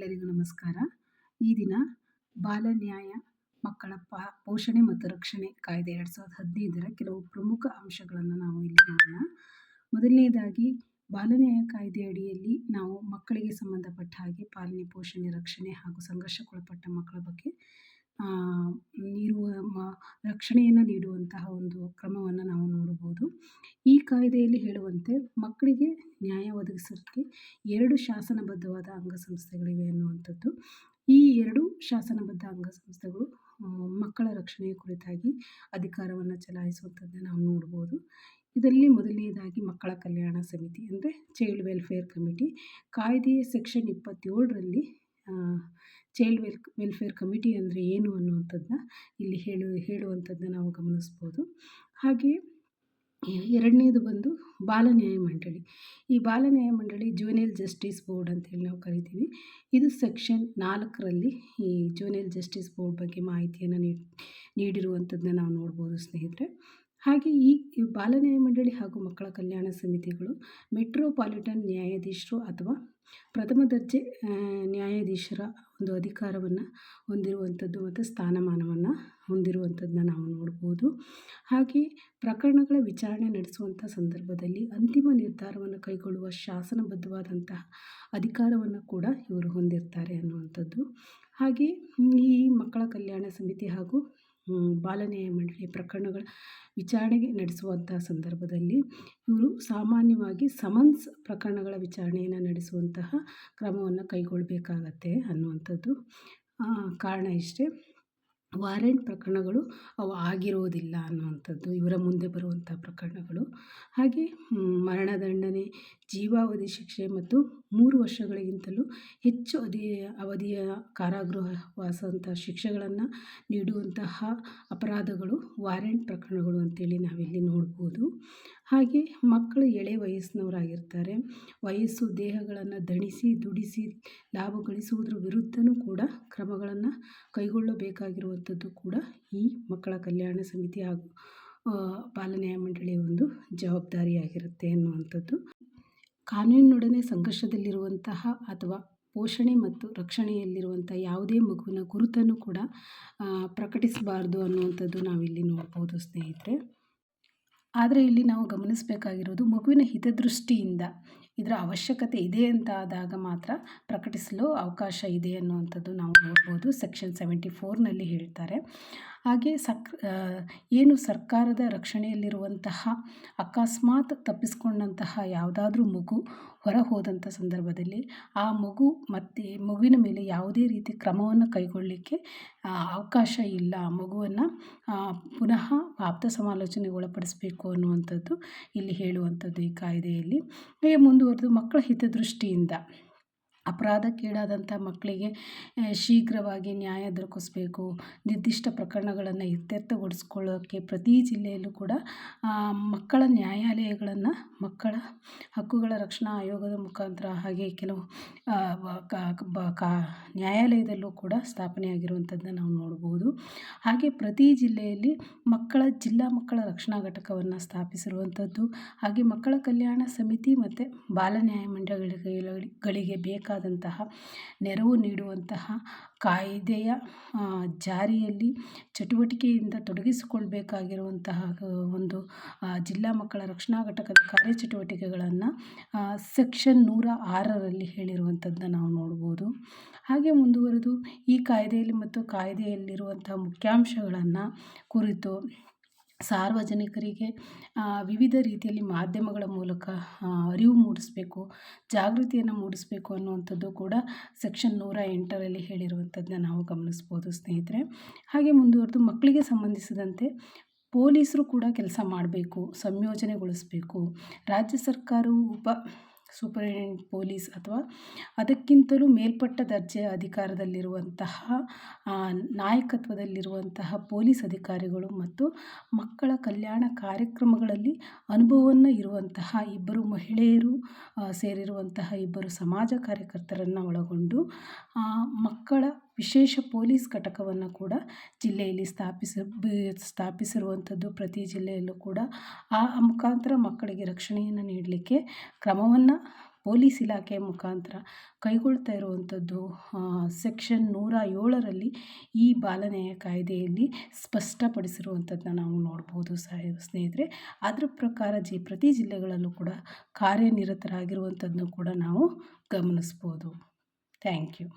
ಎಲ್ಲರಿಗೂ ನಮಸ್ಕಾರ. ಈ ದಿನ ಬಾಲ ನ್ಯಾಯ, ಮಕ್ಕಳ ಪೋಷಣೆ ಮತ್ತು ರಕ್ಷಣೆ ಕಾಯ್ದೆ ಎರಡು ಸಾವಿರದ ಹದಿನೈದರ ಕೆಲವು ಪ್ರಮುಖ ಅಂಶಗಳನ್ನು ನಾವು ಇಲ್ಲಿ ನೋಡೋಣ. ಮೊದಲನೇದಾಗಿ, ಬಾಲ ನ್ಯಾಯ ಕಾಯ್ದೆ ಅಡಿಯಲ್ಲಿ ನಾವು ಮಕ್ಕಳಿಗೆ ಸಂಬಂಧಪಟ್ಟ ಹಾಗೆ ಪಾಲನೆ, ಪೋಷಣೆ, ರಕ್ಷಣೆ ಹಾಗೂ ಸಂಘರ್ಷಕ್ಕೊಳಪಟ್ಟ ಮಕ್ಕಳ ಬಗ್ಗೆ ಮ ರಕ್ಷಣೆಯನ್ನು ನೀಡುವಂತಹ ಒಂದು ಕ್ರಮವನ್ನು ನಾವು ನೋಡಬಹುದು. ಈ ಕಾಯ್ದೆಯಲ್ಲಿ ಹೇಳುವಂತೆ ಮಕ್ಕಳಿಗೆ ನ್ಯಾಯ ಒದಗಿಸೋದಕ್ಕೆ ಎರಡು ಶಾಸನಬದ್ಧವಾದ ಅಂಗಸಂಸ್ಥೆಗಳಿವೆ ಅನ್ನುವಂಥದ್ದು. ಈ ಎರಡು ಶಾಸನಬದ್ಧ ಅಂಗಸಂಸ್ಥೆಗಳು ಮಕ್ಕಳ ರಕ್ಷಣೆಯ ಕುರಿತಾಗಿ ಅಧಿಕಾರವನ್ನು ಚಲಾಯಿಸುವಂಥದ್ದನ್ನು ನಾವು ನೋಡ್ಬೋದು ಇದರಲ್ಲಿ ಮೊದಲನೇದಾಗಿ ಮಕ್ಕಳ ಕಲ್ಯಾಣ ಸಮಿತಿ ಅಂದರೆ ಚೈಲ್ಡ್ ವೆಲ್ಫೇರ್ ಕಮಿಟಿ ಕಾಯ್ದೆಯ ಸೆಕ್ಷನ್ ಇಪ್ಪತ್ತೇಳರಲ್ಲಿ ಚೈಲ್ಡ್ ವೆಲ್ ವೆಲ್ಫೇರ್ ಕಮಿಟಿ ಅಂದರೆ ಏನು ಅನ್ನುವಂಥದ್ದನ್ನ ಇಲ್ಲಿ ಹೇಳು ಹೇಳುವಂಥದ್ದನ್ನ ನಾವು ಗಮನಿಸ್ಬೋದು. ಹಾಗೆ ಎರಡನೇದು ಬಂದು ಬಾಲ ನ್ಯಾಯ ಮಂಡಳಿ. ಈ ಬಾಲ ನ್ಯಾಯ ಮಂಡಳಿ ಜೂನಿಯಲ್ ಜಸ್ಟಿಸ್ ಬೋರ್ಡ್ ಅಂತೇಳಿ ನಾವು ಕರಿತೀವಿ. ಇದು ಸೆಕ್ಷನ್ ನಾಲ್ಕರಲ್ಲಿ ಈ ಜೂನಿಯಲ್ ಜಸ್ಟಿಸ್ ಬೋರ್ಡ್ ಬಗ್ಗೆ ಮಾಹಿತಿಯನ್ನು ನೀಡಿರುವಂಥದ್ದನ್ನ ನಾವು ನೋಡ್ಬೋದು ಸ್ನೇಹಿತರೆ. ಹಾಗೆ ಈ ಬಾಲ ನ್ಯಾಯ ಮಂಡಳಿ ಹಾಗೂ ಮಕ್ಕಳ ಕಲ್ಯಾಣ ಸಮಿತಿಗಳು ಮೆಟ್ರೋಪಾಲಿಟನ್ ನ್ಯಾಯಾಧೀಶರು ಅಥವಾ ಪ್ರಥಮ ದರ್ಜೆ ನ್ಯಾಯಾಧೀಶರ ಒಂದು ಅಧಿಕಾರವನ್ನು ಹೊಂದಿರುವಂಥದ್ದು ಮತ್ತು ಸ್ಥಾನಮಾನವನ್ನು ಹೊಂದಿರುವಂಥದ್ದನ್ನ ನಾವು ನೋಡ್ಬೋದು. ಹಾಗೆ ಪ್ರಕರಣಗಳ ವಿಚಾರಣೆ ನಡೆಸುವಂಥ ಸಂದರ್ಭದಲ್ಲಿ ಅಂತಿಮ ನಿರ್ಧಾರವನ್ನು ಕೈಗೊಳ್ಳುವ ಶಾಸನಬದ್ಧವಾದಂತಹ ಅಧಿಕಾರವನ್ನು ಕೂಡ ಇವರು ಹೊಂದಿರ್ತಾರೆ ಅನ್ನುವಂಥದ್ದು. ಹಾಗೆ ಈ ಮಕ್ಕಳ ಕಲ್ಯಾಣ ಸಮಿತಿ ಹಾಗೂ ಬಾಲ ಮಂಡಳಿ ಪ್ರಕರಣಗಳ ವಿಚಾರಣೆಗೆ ನಡೆಸುವಂಥ ಸಂದರ್ಭದಲ್ಲಿ ಇವರು ಸಾಮಾನ್ಯವಾಗಿ ಸಮನ್ಸ್ ಪ್ರಕರಣಗಳ ವಿಚಾರಣೆಯನ್ನು ನಡೆಸುವಂತಹ ಕ್ರಮವನ್ನು ಕೈಗೊಳ್ಳಬೇಕಾಗತ್ತೆ ಅನ್ನುವಂಥದ್ದು ಕಾರಣ ಇಷ್ಟೇ. ವಾರೆಂಟ್ ಪ್ರಕರಣಗಳು ಅವು ಆಗಿರೋದಿಲ್ಲ ಅನ್ನುವಂಥದ್ದು, ಇವರ ಮುಂದೆ ಬರುವಂಥ ಪ್ರಕರಣಗಳು. ಹಾಗೆ ಮರಣದಂಡನೆ ಜೀವಾವಧಿ ಶಿಕ್ಷೆ ಮತ್ತು ಮೂರು ವರ್ಷಗಳಿಗಿಂತಲೂ ಹೆಚ್ಚು ಅದಿ ಅವಧಿಯ ಕಾರಾಗೃಹವಾಸಂಥ ಶಿಕ್ಷೆಗಳನ್ನು ನೀಡುವಂತಹ ಅಪರಾಧಗಳು, ವಾರೆಂಟ್ ಪ್ರಕರಣಗಳು ಅಂತೇಳಿ ನಾವಿಲ್ಲಿ ನೋಡ್ಬೋದು. ಹಾಗೆ ಮಕ್ಕಳು ಎಳೆ ವಯಸ್ಸಿನವರಾಗಿರ್ತಾರೆ. ವಯಸ್ಸು ದೇಹಗಳನ್ನು ದಣಿಸಿ, ದುಡಿಸಿ, ಲಾಭ ಗಳಿಸುವುದರ ವಿರುದ್ಧವೂ ಕೂಡ ಕ್ರಮಗಳನ್ನು ಕೈಗೊಳ್ಳಬೇಕಾಗಿರುವಂಥದ್ದು ಕೂಡ ಈ ಮಕ್ಕಳ ಕಲ್ಯಾಣ ಸಮಿತಿ ಹಾಗೂ ಬಾಲ ನ್ಯಾಯ ಮಂಡಳಿಯ ಒಂದು ಜವಾಬ್ದಾರಿಯಾಗಿರುತ್ತೆ ಅನ್ನುವಂಥದ್ದು. ಕಾನೂನಿನೊಡನೆ ಸಂಘರ್ಷದಲ್ಲಿರುವಂತಹ ಅಥವಾ ಪೋಷಣೆ ಮತ್ತು ರಕ್ಷಣೆಯಲ್ಲಿರುವಂಥ ಯಾವುದೇ ಮಗುವಿನ ಗುರುತನ್ನು ಕೂಡ ಪ್ರಕಟಿಸಬಾರ್ದು ಅನ್ನುವಂಥದ್ದು ನಾವಿಲ್ಲಿ ನೋಡ್ಬೋದು ಸ್ನೇಹಿತರೆ. ಆದರೆ ಇಲ್ಲಿ ನಾವು ಗಮನಿಸಬೇಕಾಗಿರೋದು ಮಗುವಿನ ಹಿತದೃಷ್ಟಿಯಿಂದ ಇದರ ಅವಶ್ಯಕತೆ ಇದೆ ಅಂತ ಆದಾಗ ಮಾತ್ರ ಪ್ರಕಟಿಸಲು ಅವಕಾಶ ಇದೆ ಅನ್ನುವಂಥದ್ದು ನಾವು ನೋಡ್ಬೋದು. ಸೆಕ್ಷನ್ ಸೆವೆಂಟಿ ಫೋರ್ನಲ್ಲಿ ಹೇಳ್ತಾರೆ. ಹಾಗೆ ಸಕ್ ಏನು ಸರ್ಕಾರದ ರಕ್ಷಣೆಯಲ್ಲಿರುವಂತಹ ಅಕಸ್ಮಾತ್ ತಪ್ಪಿಸ್ಕೊಂಡಂತಹ ಯಾವುದಾದ್ರೂ ಮಗು ಹೊರ ಹೋದಂಥ ಸಂದರ್ಭದಲ್ಲಿ ಆ ಮಗು ಮತ್ತು ಮಗುವಿನ ಮೇಲೆ ಯಾವುದೇ ರೀತಿ ಕ್ರಮವನ್ನು ಕೈಗೊಳ್ಳಲಿಕ್ಕೆ ಅವಕಾಶ ಇಲ್ಲ. ಮಗುವನ್ನು ಪುನಃ ಆಪ್ತ ಸಮಾಲೋಚನೆಗೆ ಒಳಪಡಿಸಬೇಕು ಅನ್ನುವಂಥದ್ದು ಇಲ್ಲಿ ಹೇಳುವಂಥದ್ದು ಈ ಕಾಯ್ದೆಯಲ್ಲಿ. ಹಾಗೆ ಮುಂದುವರೆದು ಮಕ್ಕಳ ಹಿತದೃಷ್ಟಿಯಿಂದ. ಅಪರಾಧಕ್ಕೀಡಾದಂಥ ಮಕ್ಕಳಿಗೆ ಶೀಘ್ರವಾಗಿ ನ್ಯಾಯ ದೊರಕಿಸ್ಬೇಕು. ನಿರ್ದಿಷ್ಟ ಪ್ರಕರಣಗಳನ್ನು ಇತ್ಯರ್ಥಗೊಳಿಸ್ಕೊಳ್ಳೋಕ್ಕೆ ಪ್ರತಿ ಜಿಲ್ಲೆಯಲ್ಲೂ ಕೂಡ ಮಕ್ಕಳ ನ್ಯಾಯಾಲಯಗಳನ್ನು, ಮಕ್ಕಳ ಹಕ್ಕುಗಳ ರಕ್ಷಣಾ ಆಯೋಗದ ಮುಖಾಂತರ ಹಾಗೆ ಕೆಲವು ನ್ಯಾಯಾಲಯದಲ್ಲೂ ಕೂಡ ಸ್ಥಾಪನೆಯಾಗಿರುವಂಥದ್ದನ್ನ ನಾವು ನೋಡ್ಬೋದು. ಹಾಗೆ ಪ್ರತಿ ಜಿಲ್ಲೆಯಲ್ಲಿ ಮಕ್ಕಳ, ಜಿಲ್ಲಾ ಮಕ್ಕಳ ರಕ್ಷಣಾ ಘಟಕವನ್ನು ಸ್ಥಾಪಿಸಿರುವಂಥದ್ದು, ಹಾಗೆ ಮಕ್ಕಳ ಕಲ್ಯಾಣ ಸಮಿತಿ ಮತ್ತು ಬಾಲ ನ್ಯಾಯ ಮಂಡಳಿಗಳಿಗೆ ಬೇಕಾದ ಬೇಕಾದಂತಹ ನೆರವು ನೀಡುವಂತಹ ಕಾಯ್ದೆಯ ಜಾರಿಯಲ್ಲಿ ಚಟುವಟಿಕೆಯಿಂದ ತೊಡಗಿಸಿಕೊಳ್ಬೇಕಾಗಿರುವಂತಹ ಒಂದು ಜಿಲ್ಲಾ ಮಕ್ಕಳ ರಕ್ಷಣಾ ಘಟಕದ ಕಾರ್ಯಚಟುವಟಿಕೆಗಳನ್ನು ಸೆಕ್ಷನ್ ನೂರ ಆರರಲ್ಲಿ ಹೇಳಿರುವಂಥದ್ದನ್ನ ನಾವು ನೋಡ್ಬೋದು. ಹಾಗೆ ಮುಂದುವರೆದು ಈ ಕಾಯ್ದೆಯಲ್ಲಿ ಮತ್ತು ಕಾಯ್ದೆಯಲ್ಲಿರುವಂತಹ ಮುಖ್ಯಾಂಶಗಳನ್ನು ಕುರಿತು ಸಾರ್ವಜನಿಕರಿಗೆ ವಿವಿಧ ರೀತಿಯಲ್ಲಿ ಮಾಧ್ಯಮಗಳ ಮೂಲಕ ಅರಿವು ಮೂಡಿಸಬೇಕು, ಜಾಗೃತಿಯನ್ನು ಮೂಡಿಸಬೇಕು ಅನ್ನುವಂಥದ್ದು ಕೂಡ ಸೆಕ್ಷನ್ ನೂರ ಎಂಟರಲ್ಲಿ ಹೇಳಿರುವಂಥದ್ದನ್ನ ನಾವು ಗಮನಿಸ್ಬೋದು ಸ್ನೇಹಿತರೆ. ಹಾಗೆ ಮುಂದುವರೆದು ಮಕ್ಕಳಿಗೆ ಸಂಬಂಧಿಸಿದಂತೆ ಪೊಲೀಸರು ಕೂಡ ಕೆಲಸ ಮಾಡಬೇಕು, ಸಂಯೋಜನೆಗೊಳಿಸಬೇಕು. ರಾಜ್ಯ ಸರ್ಕಾರವು ಉಪ ಸೂಪರಿಂಟೆಂಡೆಂಟ್ ಪೊಲೀಸ್ ಅಥವಾ ಅದಕ್ಕಿಂತಲೂ ಮೇಲ್ಪಟ್ಟ ದರ್ಜೆಯ ಅಧಿಕಾರದಲ್ಲಿರುವಂತಹ ನಾಯಕತ್ವದಲ್ಲಿರುವಂತಹ ಪೊಲೀಸ್ ಅಧಿಕಾರಿಗಳು ಮತ್ತು ಮಕ್ಕಳ ಕಲ್ಯಾಣ ಕಾರ್ಯಕ್ರಮಗಳಲ್ಲಿ ಅನುಭವವನ್ನು ಇರುವಂತಹ ಇಬ್ಬರು ಮಹಿಳೆಯರು ಸೇರಿರುವಂತಹ ಇಬ್ಬರು ಸಮಾಜ ಕಾರ್ಯಕರ್ತರನ್ನು ಒಳಗೊಂಡು ಮಕ್ಕಳ ವಿಶೇಷ ಪೊಲೀಸ್ ಘಟಕವನ್ನು ಕೂಡ ಜಿಲ್ಲೆಯಲ್ಲಿ ಸ್ಥಾಪಿಸ ಸ್ಥಾಪಿಸಿರುವಂಥದ್ದು ಪ್ರತಿ ಜಿಲ್ಲೆಯಲ್ಲೂ ಕೂಡ. ಆ ಮುಖಾಂತರ ಮಕ್ಕಳಿಗೆ ರಕ್ಷಣೆಯನ್ನು ನೀಡಲಿಕ್ಕೆ ಕ್ರಮವನ್ನು ಪೊಲೀಸ್ ಇಲಾಖೆ ಮುಖಾಂತರ ಕೈಗೊಳ್ತಾ ಇರುವಂಥದ್ದು. ಸೆಕ್ಷನ್ ನೂರ ಏಳರಲ್ಲಿ ಈ ಬಾಲನೆಯ ಕಾಯ್ದೆಯಲ್ಲಿ ಸ್ಪಷ್ಟಪಡಿಸಿರುವಂಥದ್ದನ್ನ ನಾವು ನೋಡ್ಬೋದು ಸ್ನೇಹಿತರೆ. ಅದರ ಪ್ರಕಾರ ಜಿ, ಪ್ರತಿ ಜಿಲ್ಲೆಗಳಲ್ಲೂ ಕೂಡ ಕಾರ್ಯನಿರತರಾಗಿರುವಂಥದ್ದನ್ನು ಕೂಡ ನಾವು ಗಮನಿಸ್ಬೋದು. Thank you.